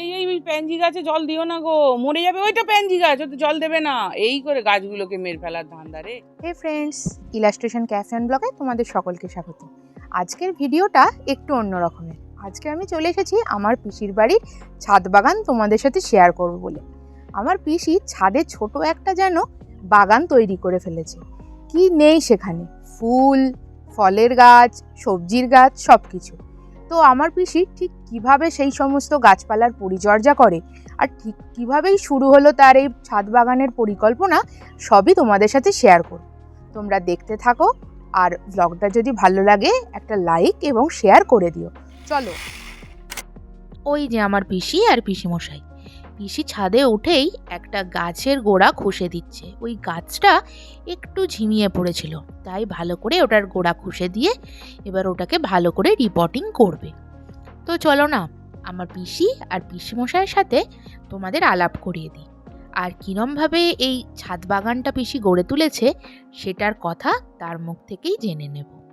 এই এই, ওই প্যানজি গাছে জল দিও না গো, মরে যাবে ওইটা প্যানজি গাছ ওতে জল দেবে না। এই করে গাছগুলোকে মেরে ফেলার ধান্দা রে। Hey friends, illustration cafe and ব্লগে তোমাদের সকলকে স্বাগত। আজকের ভিডিওটা একটু অন্য রকমের। আজকে আমি চলে এসেছি আমার পিসির বাড়ির ছাদ বাগান তোমাদের সাথে শেয়ার করব বলে। আমার পিসি ছাদে ছোট একটা যেন বাগান তৈরি করে ফেলেছে। কি নেই সেখানে? ফুল ফলের গাছ, সবজির গাছ সব কিছু তো আমার পিসি ঠিক কীভাবে সেই সমস্ত গাছপালার পরিচর্যা করে? আর ঠিক কীভাবেই শুরু হলো তার এই ছাদ বাগানের পরিকল্পনা? সবই তোমাদের সাথে শেয়ার করব। তোমরা দেখতে থাকো, আর ব্লগটা যদি ভালো লাগে, একটা লাইক এবং শেয়ার করে দিও। চলো। ওই যে আমার পিসি আর পিসিমশাই। পিসি ছাদে উঠেই একটা গাছের গোড়া খুশে দিচ্ছে। ওই গাছটা একটু ঝিমিয়ে পড়েছিল, তাই ভালো করে ওটার গোড়া খুশে দিয়ে এবার ওটাকে ভালো করে রিপোর্টিং করবে। তো চলো না, আমার পিসি আর পিসিমশাইয়ের সাথে তোমাদের আলাপ করিয়ে দিই। আর কীরমভাবে এই ছাদ বাগানটা পিসি গড়ে তুলেছে, সেটার কথা তার মুখ থেকেই জেনে নেব।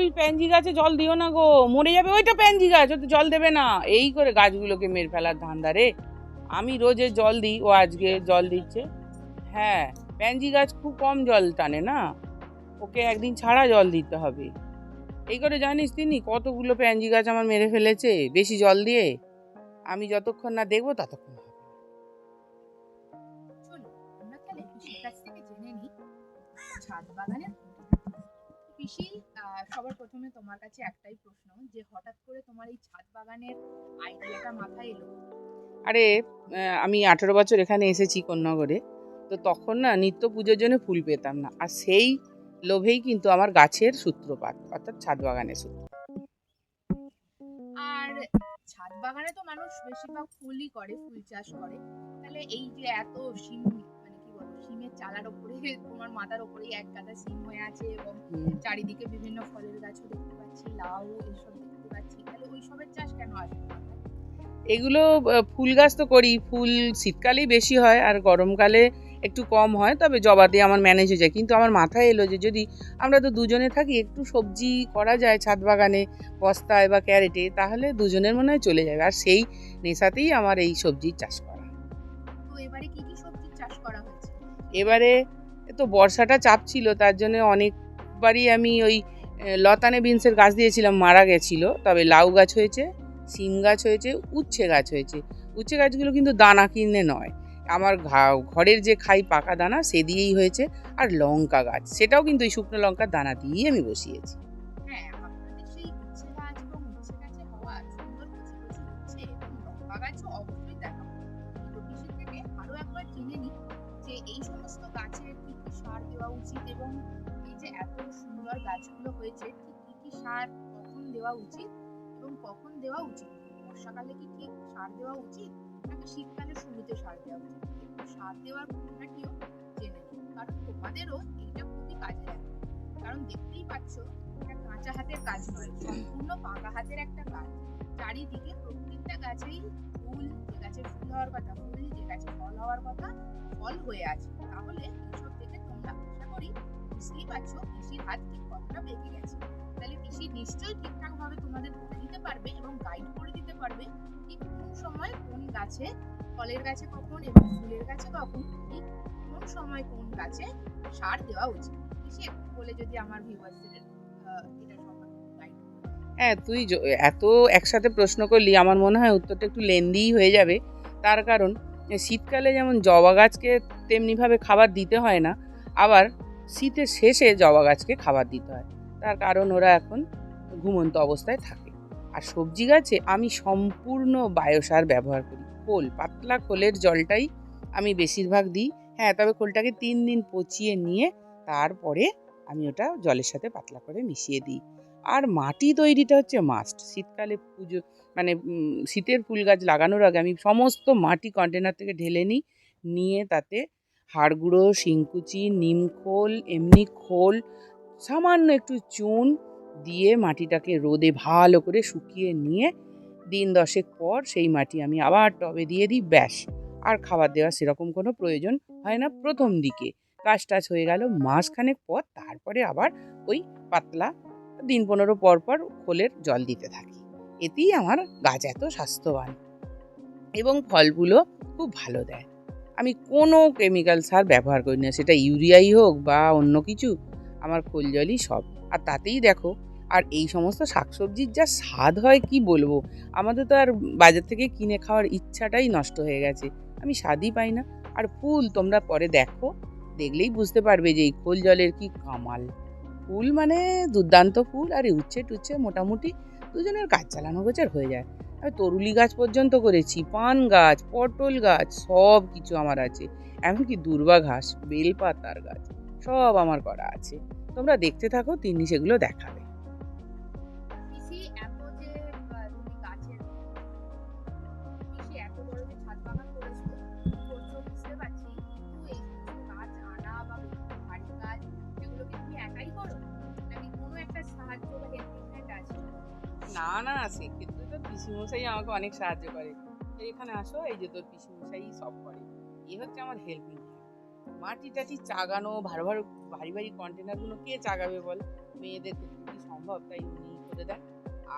ওই প্যানজি গাছে জল দিও না গো, মরে যাবে ওইটা প্যানজি গাছ ওতে জল দেবে না। এই করে গাছগুলোকে মেরে ফেলার ধান্দা রে। আমি রোজে জল দিই, ও আজকে জল দিচ্ছে। হ্যাঁ প্যানজি গাছ খুব কম জল টানে না। ওকে একদিন ছাড়া জল দিতে হবে। এই করে জানিস তিনি, কতগুলো প্যানজি গাছ আমার মেরে ফেলেছে, বেশি জল দিয়ে। আমি যতক্ষণ না দেখব ততক্ষণ হবে। সবার প্রথমে তোমার কাছে একটাই প্রশ্ন যে হঠাৎ করে তোমার এই ছাদ বাগানের আইডিয়াটা মাথায় এলো? আরে আমি আঠেরো বছর এখানে এসেছি কন্যাগরে তো তখন না নিত্য পুজোর জন্য ফুল পেতাম না আর সেই লোভেই কিন্তু আমার গাছের সূত্রপাত অর্থাৎ ছাদ বাগানের সূত্র আর ছাদ বাগানে তো মানুষ বেশিরভাগ ফুলই করে ফুল চাষ করে। তাহলে এই যে এত সিম কি বলব সিমের চালার ওপরে তোমার মাথার ওপরেই এক গাদা সিম হয়ে আছে এবং চারিদিকে বিভিন্ন ফলের গাছও দেখতে পাচ্ছি লাউ এসব দেখতে পাচ্ছি। তাহলে ওই সবের চাষ কেন আসবে এগুলো ফুল গাছ তো করি। ফুল শীতকালেই বেশি হয় আর গরমকালে একটু কম হয় তবে জবাতে আমার ম্যানেজ হয়ে যায়। কিন্তু আমার মাথায় এলো যে যদি আমরা তো দুজনে থাকি একটু সবজি করা যায় ছাদ বাগানে বস্তায় বা ক্যারেটে তাহলে দুজনের মনে হয় চলে যাবে। আর সেই নেশাতেই আমার এই সবজির চাষ করা। তো এবারে কি এবারে তো বর্ষাটা চাপ ছিল, তার জন্য অনেকবারই আমি ওই লতানে বিনসের গাছ দিয়েছিলাম, মারা গেছিল। তবে লাউ গাছ হয়েছে সিম গাছ হয়েছে, উচ্ছে গাছ হয়েছে। উচ্ছে গাছগুলো কিন্তু দানা কিনে নয়। আমার ঘরের যে খাই পাকা দানা, সে দিয়েই হয়েছে। আর লঙ্কা গাছ, সেটাও কিন্তু ওই শুকনো লঙ্কার দানা দিয়েই আমি বসিয়েছি। সার দেওয়া উচিত এবং এই যে এত সুন্দর গাছগুলো হয়েছে, ঠিক কি কি সার কখন দেওয়া উচিত এবং কখন দেওয়া উচিত? বর্ষাকালে কি ঠিক সার দেওয়া উচিত নাকি শীতকালে শুরুতে সার দেওয়া উচিত? সার দেওয়ার ঘটনাটিও জেনে নিই কারণ তোমাদেরও এইটা খুবই কাজে লাগবে। কারণ দেখতেই পাচ্ছ এটা কাঁচা হাতের কাজ নয়, সম্পূর্ণ পাকা হাতের একটা কাজ চারিদিকে প্রত্যেকটা গাছেই ফুল, যে গাছের ফুল হওয়ার কথা, ফুল, যে গাছে ফল হওয়ার কথা, ফল হয়ে আছে। তাহলে এইসব দেখে তোমরা আশা করি, বুঝতেই পারছ কৃষির হাত ঠিক কতটা বেঁকে গেছে। তাহলে কৃষি নিশ্চয়ই ঠিকঠাক ভাবে তোমাদের দিতে পারবে এবং গাইড করে দিতে পারবে ঠিক কোন সময় কোন গাছে, ফলের গাছে কখন এবং ফুলের গাছে কখন, ঠিক কোন সময় কোন গাছে সার দেওয়া উচিত। কৃষি বলে যদি আমার হ্যাঁ তুই এত একসাথে প্রশ্ন করলি, আমার মনে হয় উত্তরটা একটু লেন্দিই হয়ে যাবে। তার কারণ, শীতকালে যেমন জবা গাছকে তেমনিভাবে খাবার দিতে হয় না আবার শীতের শেষে জবা গাছকে খাবার দিতে হয়। তার কারণ ওরা এখন ঘুমন্ত অবস্থায় থাকে। আর সবজি গাছে আমি সম্পূর্ণ বায়োসার ব্যবহার করি। খোল, পাতলা খোলের জলটাই আমি বেশিরভাগ দিই। হ্যাঁ তবে খোলটাকে তিন দিন পচিয়ে নিয়ে তারপরে আমি ওটা জলের সাথে পাতলা করে মিশিয়ে দিই। আর মাটি তৈরিটা হচ্ছে মাস্ট শীতকালে পুজো মানে শীতের ফুল গাছ লাগানোর আগে আমি সমস্ত মাটি কন্টেনার থেকে ঢেলে নিই। নিয়ে তাতে হাড় গুঁড়ো শিংকুচি, নিমখোল, এমনি খোল, সামান্য একটু চুন দিয়ে মাটিটাকে রোদে ভালো করে শুকিয়ে নিয়ে দিন দশেক পর সেই মাটি আমি আবার টবে দিয়ে দিই, ব্যাস। আর খাবার দেওয়ার সেরকম কোনো প্রয়োজন হয় না প্রথম দিকে। গাছ টাছ হয়ে গেল মাসখানেক পর তারপরে আবার ওই পাতলা দিন পনেরো পর পর খোলের জল দিতে থাকি। এতেই আমার গাছ এত স্বাস্থ্যবান এবং ফলগুলো খুব ভালো দেয়। আমি কোনো কেমিক্যাল সার ব্যবহার করি না। সেটা ইউরিয়াই হোক বা অন্য কিছু, আমার খোল জলই সব। আর তাতেই দেখো, আর এই সমস্ত শাকসবজির যা স্বাদ হয় কি বলব? আমাদের তো আর বাজার থেকে কিনে খাওয়ার ইচ্ছাটাই নষ্ট হয়ে গেছে। আমি স্বাদই পাই না। আর ফুল তোমরা পরে দেখো, দেখলেই বুঝতে পারবে যে এই খোল জলের কি কামাল। ফুল মানে দুর্দান্ত ফুল, আর এই উচ্ছে টুচ্ছে মোটামুটি দুজনের কাজ চালানো গোচার হয়ে যায়। আমি তরুলি গাছ পর্যন্ত করেছি পান গাছ পটল গাছ সব কিছু আমার আছে। এমনকি দুর্বা ঘাস বেলপাতার গাছ সব আমার করা আছে। তোমরা দেখতে থাকো তিনি সেগুলো দেখাবে। না না তো পিসিমশাই আমাকে অনেক সাহায্য করে। এখানে আসো এই যে তোর পিসিমশাই সব করে। এই হচ্ছে আমার হেল্পিং মাটি টাটি চাগানো ভালো ভালো ভারী ভারী কন্টেনারগুলো কে চাগাবে বল? মেয়েদের কি সম্ভব তাই উনি করে দেন।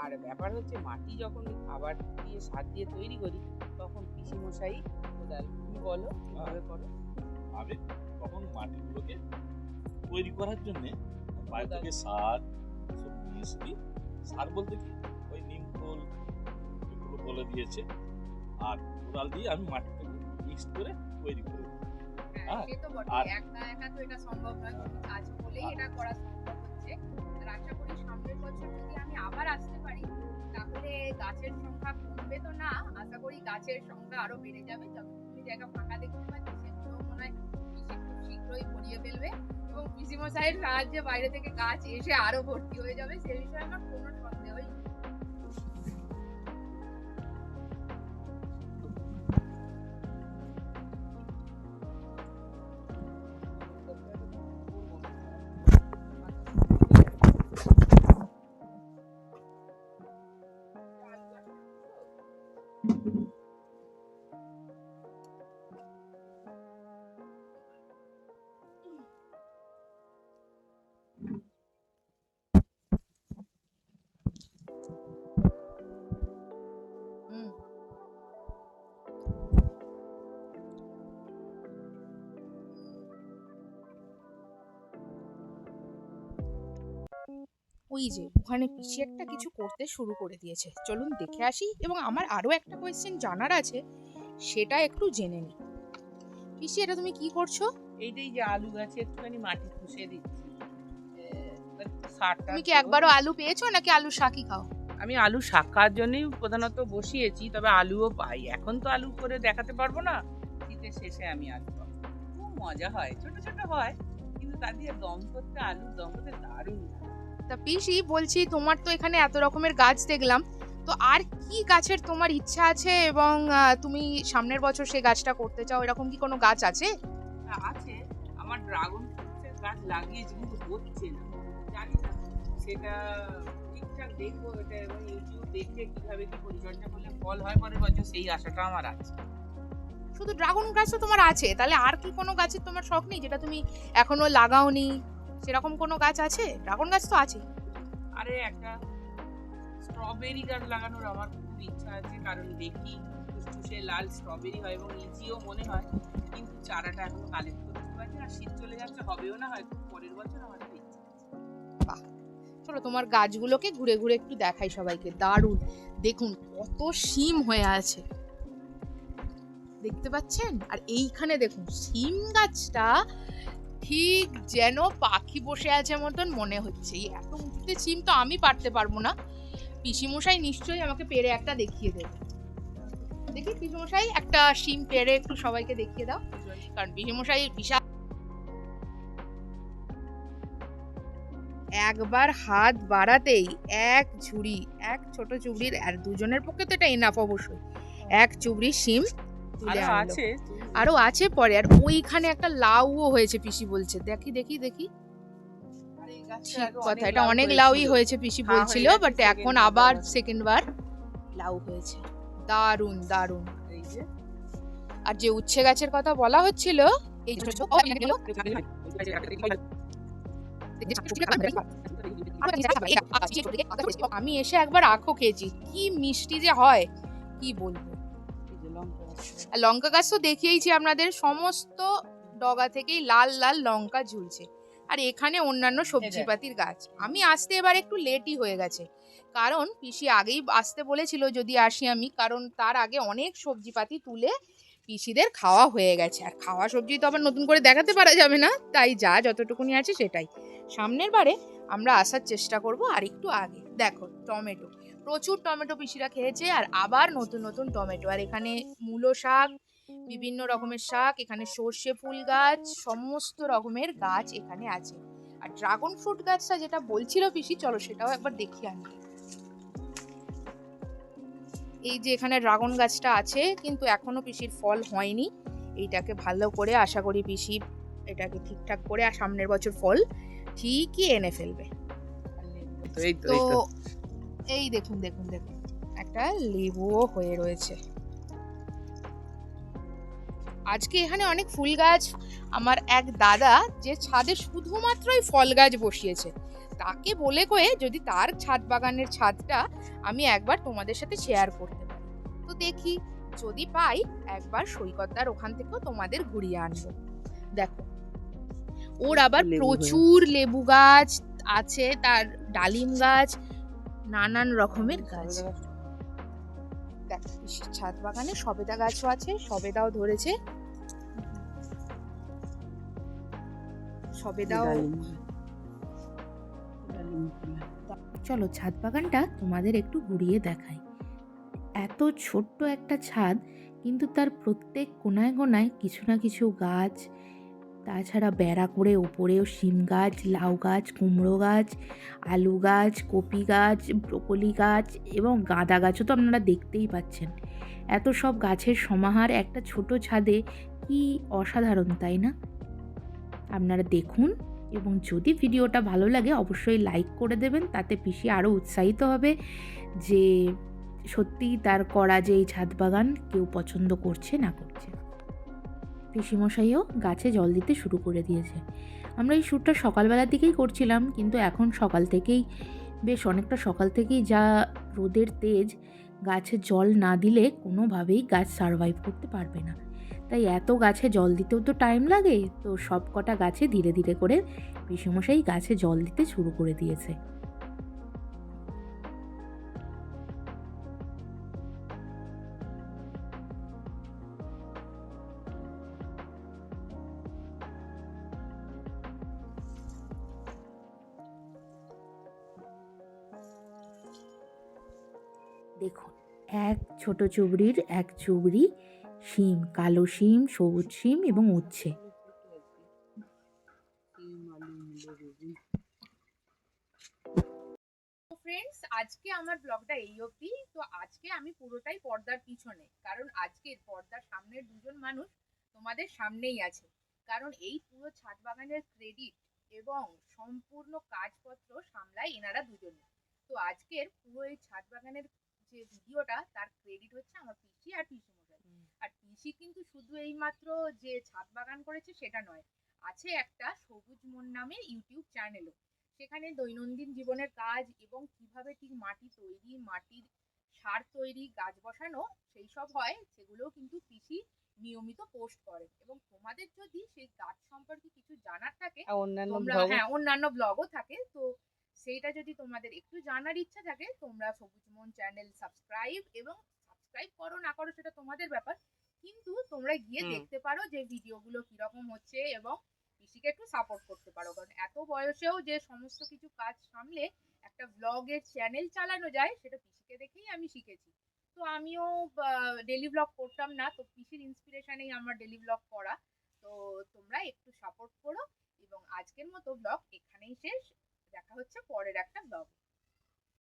আর ব্যাপার হচ্ছে মাটি যখন খাবার দিয়ে সার দিয়ে তৈরি করি তখন পিসিমশাই কোদাল। তুমি বলো কীভাবে করো? আমি তখন মাটিগুলোকে তৈরি করার জন্য বাইরে থেকে সার সব নিয়ে সার বলতে কি? বলে দিয়েছে। আর কোদাল দিয়ে আমি মাটিটাকে মিক্স করে তৈরি করে হ্যাঁ হ্যাঁ, সে তো বটে আর- একা একা তো এটা সম্ভব নয় তুমি আছো বলেই এটা করা সম্ভব হচ্ছে। আর আশা করি সামনের বছর যদি আমি আবার আসতে পারি তাহলে গাছের সংখ্যা কমবে তো না? আশা করি গাছের সংখ্যা আরও বেড়ে যাবে। জায়গা ফাঁকা দেখতে পাচ্ছি সেগুলো মনে হয় খুব শীঘ্রই ভরিয়ে ফেলবে। এবং সাহায্যে বাইরে থেকে গাছ এসে আরও ভর্তি হয়ে যাবে। সে বিষয়ে আমার কোনো সন্দেহই Thank you. ওই যে ওখানে পিসি একটা কিছু করতে শুরু করে দিয়েছে। চলুন দেখে আসি। এবং আমার আরও একটা কোয়েশ্চেন জানার আছে সেটা একটু জেনে নিই। পিসি এটা তুমি কি করছ? এইটাই যে আলু গাছে একটুখানি মাটি খুশে দিচ্ছি। তুমি কি একবারও আলু পেয়েছ নাকি আলু শাকই খাও? আমি আলু শাক খাওয়ার জন্যই প্রধানত বসিয়েছি তবে আলুও পাই। এখন তো আলু করে দেখাতে পারব না। শীতের শেষে আমি আলু পাবো। খুব মজা হয় ছোট ছোট হয় কিন্তু তা দিয়ে দম করতে আলুর দম করতে দারুণ। তা পিসি বলছি তোমার তো এখানে এত রকমের গাছ দেখলাম। তো আর কি গাছের তোমার ইচ্ছা আছে এবং তুমি সামনের বছর সেই গাছটা করতে চাও? এরকম কি কোনো গাছ আছে? আছে। আমার ড্রাগন ফ্রুটসের গাছ লাগিয়েছি কিন্তু হচ্ছে না। জানি না। সেটা ঠিকঠাক দেখব এটা এবং ইউটিউব দেখে কীভাবে কি পরিচর্যা করলে ফল হয় পরের বছর সেই আশাটা আমার আছে। শুধু ড্রাগন গাছ তো তোমার আছে? তাহলে আর কি কোনো গাছের তোমার শখ নেই যেটা তুমি এখনও লাগাওনি? সেরকম কোনো গাছ আছে? ড্রাগন গাছ তো আছে আরে একটা স্ট্রবেরি গাছ লাগানোর আমার খুব ইচ্ছা আছে কারণ দেখি ফুসফুসে লাল স্ট্রবেরি হয় এবং ইজিও মনে হয় কিন্তু চারাটা এখনও কালেক্ট করতে পারছি না শীত চলে যাচ্ছে হবেও না হয়তো পরের বছর আমার ইচ্ছা আছে। চলো তোমার গাছগুলোকে ঘুরে ঘুরে একটু দেখাই সবাইকে দারুণ। দেখুন কত শিম হয়ে আছে। দেখতে পাচ্ছেন? আর এইখানে দেখুন শিম গাছটা ঠিক যেন পাখি বসে আছে মতন মনে হচ্ছে। এত উঁচুতে সিম তো আমি পারতে পারব না। পিসিমশাই নিশ্চয়ই আমাকে পেরে একটা দেখিয়ে দেবে। দেখি পিসিমশাই একটা সিম পেরে একটু সবাইকে দেখিয়ে দাও। কারণ পিসিমশাই বিশাল একবার হাত বাড়াতেই এক ঝুড়ি এক ছোট চুবড়ির আর দুজনের পক্ষে তো এটা এনাফ অবশ্যই। এক চুবড়ি সিম তুলে আছে। আরও আছে পরে আর ওইখানে একটা লাউও হয়েছে পিসি বলছে দেখি দেখি দেখি ঠিক কথা এটা অনেক লাউই হয়েছে পিসি বলছিল বাট এখন আবার সেকেন্ড বার লাউ হয়েছে দারুণ দারুণ আর যে উচ্ছে গাছের কথা বলা হচ্ছিল এই। আমি এসে একবার আখও খেয়েছি কি মিষ্টি যে হয় কি বলব। আর লঙ্কা গাছ তো দেখিয়েইছি আপনাদের সমস্ত ডগা থেকেই লাল লাল লঙ্কা ঝুলছে। আর এখানে অন্যান্য সবজিপাতির গাছ। আমি আসতে এবার একটু লেটই হয়ে গেছে। কারণ পিসি আগেই আসতে বলেছিল যদি আসি আমি কারণ তার আগে অনেক সবজিপাতি তুলে পিসিদের খাওয়া হয়ে গেছে। আর খাওয়া সবজি তো আবার নতুন করে দেখাতে পারা যাবে না তাই যা যতটুকুনি আছে সেটাই। সামনের বারে আমরা আসার চেষ্টা করব আর একটু আগে। দেখো টমেটো। প্রচুর টমেটো পিসিরা খেয়েছে আর আবার নতুন নতুন টমেটো। আর এখানে মূলো শাক বিভিন্ন রকমের শাক এখানে সর্ষে ফুল গাছ সমস্ত রকমের গাছ এখানে আছে। আর ড্রাগন ফ্রুট গাছটা যেটা বলছিল পিসি চলো সেটাও একবার দেখি আনি এই যে এখানে ড্রাগন গাছটা আছে কিন্তু এখনও পিসির ফল হয়নি। এইটাকে ভালো করে আশা করি পিসি এটাকে ঠিকঠাক করে আর সামনের বছর ফল ঠিকই এনে ফেলবে। তো এই দেখুন দেখুন দেখুন। একটা লেবুও হয়ে রয়েছে। আজকে এখানে অনেক ফুল গাছ। আমার এক দাদা যে ছাদে শুধুমাত্রই ফল গাছ বসিয়েছে তাকে বলে কয়ে যদি তার ছাদ বাগানের ছাদটা আমি একবার তোমাদের সাথে শেয়ার করতে পারি। তো দেখি যদি পাই একবার সৈকতদার ওখান থেকেও তোমাদের ঘুরিয়ে আনব। দেখো ওর আবার প্রচুর লেবু গাছ আছে তার ডালিম গাছ নানান রকমের গাছ। ছাদ বাগানে সবেদা গাছও আছে সবেদাও ধরেছে। সবেদাও। চলো ছাদ বাগানটা তোমাদের একটু ঘুরিয়ে দেখাই। এত ছোট্ট একটা ছাদ কিন্তু তার প্রত্যেক কোনায় কোনায় কিছু না কিছু গাছ তাছাড়া বেড়া করে ওপরেও শিম গাছ, লাউ গাছ, কুমড়ো গাছ, আলু গাছ, কপি গাছ, ব্রকলি গাছ এবং গাঁদা গাছও তো আপনারা দেখতেই পাচ্ছেন। এত সব গাছের সমাহার, একটা ছোট ছাদে কি অসাধারণ, তাই না? আপনারা দেখুন এবং যদি ভিডিওটা ভালো লাগে অবশ্যই লাইক করে দেবেন, তাতে পিসি আরও উৎসাহিত হবে যে সত্যিই তার করা যে এই ছাদ বাগান কেউ পছন্দ করছে, না করছে। পিসিমশাইও গাছে জল দিতে শুরু করে দিয়েছে। আমরা এই শ্যুটটা সকালবেলার দিকেই করছিলাম, কিন্তু এখন সকাল থেকেই, বেশ অনেকটা সকাল থেকেই যা রোদের তেজ, গাছে জল না দিলে কোনোভাবেই গাছ সারভাইভ করতে পারবে না। তাই এত গাছে জল দিতেও তো টাইম লাগে, তো সব কটা গাছে ধীরে ধীরে করে পিসেমশাই গাছে জল দিতে শুরু করে দিয়েছে। ছোট চুবড়ির এক চুবড়ি, শিম, কালো শিম, সবুজ শিম এবং উচ্ছে। ফ্রেন্ডস আজকে আমার ব্লগটা এই অবধি। তো আজকে আমি পুরোটাই পর্দার পিছনে, কারণ আজকে পর্দার সামনের দুজন মানুষ তোমাদের সামনেই আছে। কারণ এই পুরো ছাদ বাগানের ক্রেডিট এবং সম্পূর্ণ কাজপত্র সামলায় এনারা দুজনে। তো আজকের পুরো এই ছাদ বাগানের যে ভিডিওটা তার ক্রেডিট হচ্ছে আমার পিসি আর পিসি মশাই। আর পিসি কিন্তু শুধু এই মাত্র যে ছাদ বাগান করেছে সেটা নয় আছে একটা সবুজ মন নামে ইউটিউব চ্যানেলও সেখানে দৈনন্দিন জীবনের কাজ এবং কীভাবে ঠিক মাটি তৈরি মাটির সার তৈরি গাছ বসানো সেই সব হয় সেগুলোও কিন্তু কৃষি নিয়মিত পোস্ট করে। এবং তোমাদের যদি সেই গাছ সম্পর্কে কিছু জানার থাকে অন্যান্য হ্যাঁ অন্যান্য ব্লগও থাকে তো সেইটা যদি তোমাদের একটু জানার ইচ্ছা থাকে তোমরা সবুজ মন চ্যানেল সাবস্ক্রাইব এবং সাবস্ক্রাইব করো না করো সেটা তোমাদের ব্যাপার। কিন্তু তোমরা গিয়ে দেখতে পারো যে ভিডিওগুলো কীরকম হচ্ছে এবং পিসিকে একটু সাপোর্ট করতে পারো। কারণ এত বয়সেও যে সমস্ত কিছু কাজ সামলে একটা ব্লগের চ্যানেল চালানো যায় সেটা পিসিকে দেখেই আমি শিখেছি। তো আমিও ডেলি ব্লগ করতাম না তো পিসির ইন্সপিরেশনেই আমার ডেলি ব্লগ করা। তো তোমরা একটু সাপোর্ট করো এবং আজকের মতো ব্লগ এখানেই শেষ। দেখা হচ্ছে পরের একটা ব্লগ।